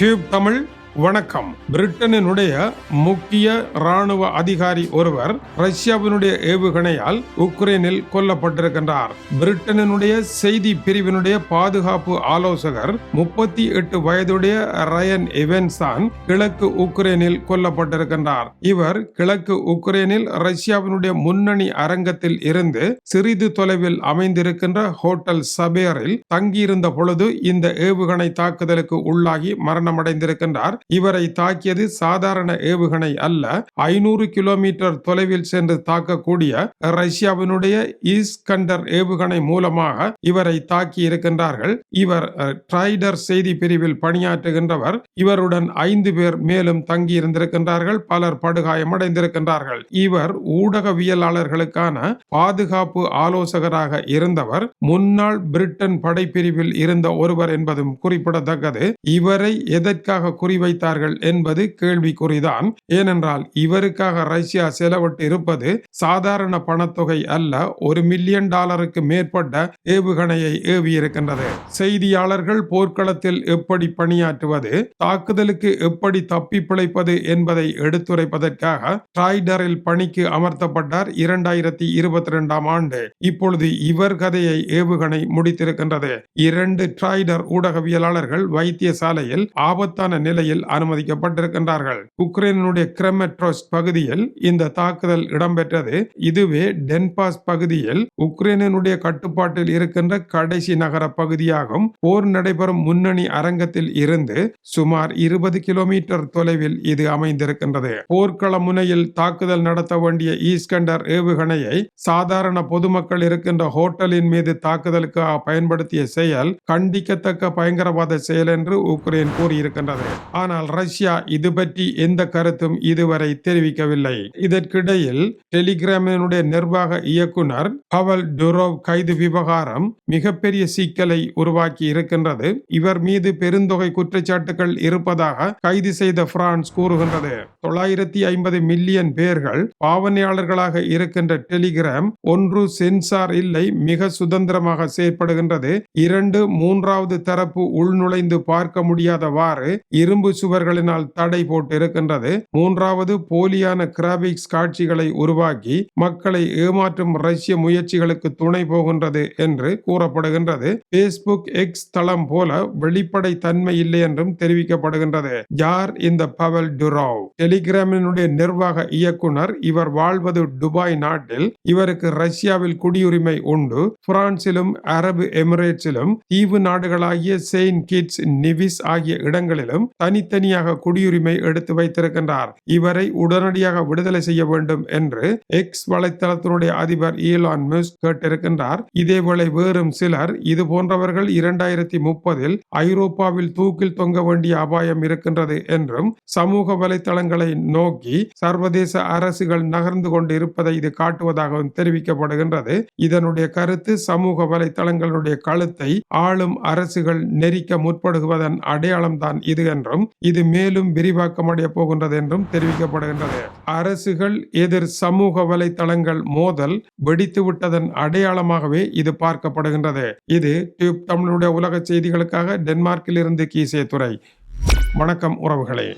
Tube Tamil வணக்கம். பிரிட்டனினுடைய முக்கிய ராணுவ அதிகாரி ஒருவர் ரஷ்யாவினுடைய ஏவுகணையால் உக்ரைனில் கொல்லப்பட்டிருக்கின்றார். பிரிட்டனினுடைய செய்தி பிரிவினுடைய பாதுகாப்பு ஆலோசகர் முப்பத்தி எட்டு வயதுடைய ரயன் எவன்ஸ் தான் கிழக்கு உக்ரைனில் கொல்லப்பட்டிருக்கின்றார். இவர் கிழக்கு உக்ரைனில் ரஷ்யாவினுடைய முன்னணி அரங்கத்தில் இருந்து சிறிது தொலைவில் அமைந்திருக்கின்ற ஹோட்டல் சபேரில் தங்கியிருந்த பொழுது இந்த ஏவுகணை தாக்குதலுக்கு உள்ளாகி மரணமடைந்திருக்கின்றார். இவரை தாக்கியது சாதாரண ஏவுகணை அல்ல. ஐநூறு கிலோமீட்டர் தொலைவில் சென்று தாக்கக்கூடிய ரஷ்யாவினுடைய ஈஸ்கண்டர் ஏவுகணை மூலமாக இவரை தாக்கி இருக்கின்றார்கள். இவர் ட்ரைடர் செய்தி பிரிவில் பணியாற்றுகின்றவர். இவருடன் ஐந்து பேர் மேலும் தங்கி இருந்திருக்கின்றார்கள். பலர் படுகாயமடைந்திருக்கின்றார்கள். இவர் ஊடகவியலாளர்களுக்கான பாதுகாப்பு ஆலோசகராக இருந்தவர். முன்னாள் பிரிட்டன் படைப்பிரிவில் இருந்த ஒருவர் என்பதும் குறிப்பிடத்தக்கது. இவரை எதற்காக குறிவை வைத்தார்கள் என்பது கேள்விக்குறிதான். ஏனென்றால் இவருக்காக ரஷ்யா செலவிட்டு இருப்பது சாதாரண பணத்தொகை அல்ல ஒரு மில்லியன் டாலருக்கு மேற்பட்ட ஏவுகணையை ஏவியிருக்கின்றது. செய்தியாளர்கள் போர்க்களத்தில் எப்படி பணியாற்றுவது தாக்குதலுக்கு எப்படி தப்பி பிழைப்பது என்பதை எடுத்துரைப்பதற்காக ட்ராய்டரில் பணிக்கு அமர்த்தப்பட்டார் இரண்டாயிரத்தி இருபத்தி ரெண்டாம் ஆண்டு. இப்பொழுது இவர் கதையை ஏவுகணை முடித்திருக்கின்றது. இரண்டு ட்ராய்டர் ஊடகவியலாளர்கள் வைத்தியசாலையில் ஆபத்தான நிலையில் அனுமதிக்கப்பட்டிருக்கின்றார்கள். உக்ரைனுடைய கிரெமெட்ரோஸ் பகுதியில் இந்த தாக்குதல் இடம்பெற்றது. இதுவே டென்பாஸ் பகுதியில் உக்ரைனுடைய கட்டுப்பாட்டில் இருக்கின்ற கடைசி நகர பகுதியாகும். போர் நடைபெறும் முன்னணி அரங்கத்தில் இருந்து சுமார் இருபது கிலோமீட்டர் தொலைவில் இது அமைந்திருக்கின்றது. போர்க்கள முனையில் தாக்குதல் நடத்த வேண்டிய ஈஸ்கண்டர் ஏவுகணையை சாதாரண பொதுமக்கள் இருக்கின்ற ஹோட்டலின் மீது தாக்குதலுக்காக பயன்படுத்திய செயல் கண்டிக்கத்தக்க பயங்கரவாத செயல் என்று உக்ரைன் கூறியிருக்கின்றது. ஆனால் ரஷ்யா இது பற்றி எந்த கருத்தும் இதுவரை தெரிவிக்கவில்லை. இதற்கிடையில் டெலிகிராமினுடைய நிர்வாக இயக்குனர் பவல் டுரோவ் கைது விவகாரம் மிகப்பெரிய சிக்கலை உருவாக்கி இருக்கின்றது. இவர் மீது பெருந்தொகை குற்றச்சாட்டுகள் இருப்பதாக கைது செய்த பிரான்ஸ் கூறுகின்றது. தொள்ளாயிரத்தி ஐம்பது மில்லியன் பேர்கள் பாவனையாளர்களாக இருக்கின்ற டெலிகிராம் ஒன்று சென்சார் இல்லை மிக சுதந்திரமாக செயற்படுகின்றது. இரண்டு மூன்றாவது தரப்பு உள்நுழைந்து பார்க்க முடியாதவாறு இரும்பு சுவர்களினால் தடை போட்டு இருக்கின்றது மூன்றாவது போலியான கிராபிக்ஸ் காட்சிகளை உருவாக்கி மக்களை ஏமாற்றும் ரஷ்ய முயற்சிகளுக்கு துணை போகின்றது என்று கூறப்படுகின்றது. பேஸ்புக் எக்ஸ் தளம் போல வெளிப்படை தன்மை இல்லை என்றும் தெரிவிக்கப்படுகின்றது. யார்? இந்த பவல் டுராவ். டெலிகிராமினுடைய நிர்வாக இயக்குனர் இவர் வாழ்வது துபாய் நாட்டில். இவருக்கு ரஷ்யாவில் குடியுரிமை உண்டு. பிரான்சிலும் அரபு எமிரேட்ஸிலும் தீவு நாடுகளாகிய செயின்ட் கிட்ஸ் நிவிஸ் ஆகிய இடங்களிலும் தனித்தனியாக குடியுரிமை எடுத்து வைத்திருக்கின்றார். இவரை உடனடியாக விடுதலை செய்ய வேண்டும் என்று எக்ஸ் வலைத்தளத்தினுடைய அதிபர் ஈலான் மிஸ் கேட்டிருக்கின்றார். இதேவேளை வேறும் சிலர் இது போன்றவர்கள் இரண்டாயிரத்தி முப்பதில் ஐரோப்பாவில் தூக்கில் தொங்க வேண்டிய அபாயம் இருக்கின்றது என்றும் சமூக வலைத்தளங்களை நோக்கி சர்வதேச அரசுகள் நகர்ந்து கொண்டு இருப்பதை இது காட்டுவதாகவும் தெரிவிக்கப்படுகின்றது. இதனுடைய கருத்து சமூக வலைத்தளங்களுடைய கழுத்தை ஆளும் அரசுகள் நெரிக்க முற்படுவதன் அடையாளம் தான் இது என்றும் இது மேலும் விரிவாக்கமடைய போகின்றது என்றும் தெரிவிக்கப்படுகின்றது. அரசுகள் எதிர் சமூக வலைதளங்கள் மோதல் வெடித்து விட்டதன் அடையாளமாகவே இது பார்க்கப்படுகின்றது. இது டியூப் தமிழுடைய உலக செய்திகளுக்காக டென்மார்க்கில் இருந்து கீசே துறை வணக்கம் உறவுகளே.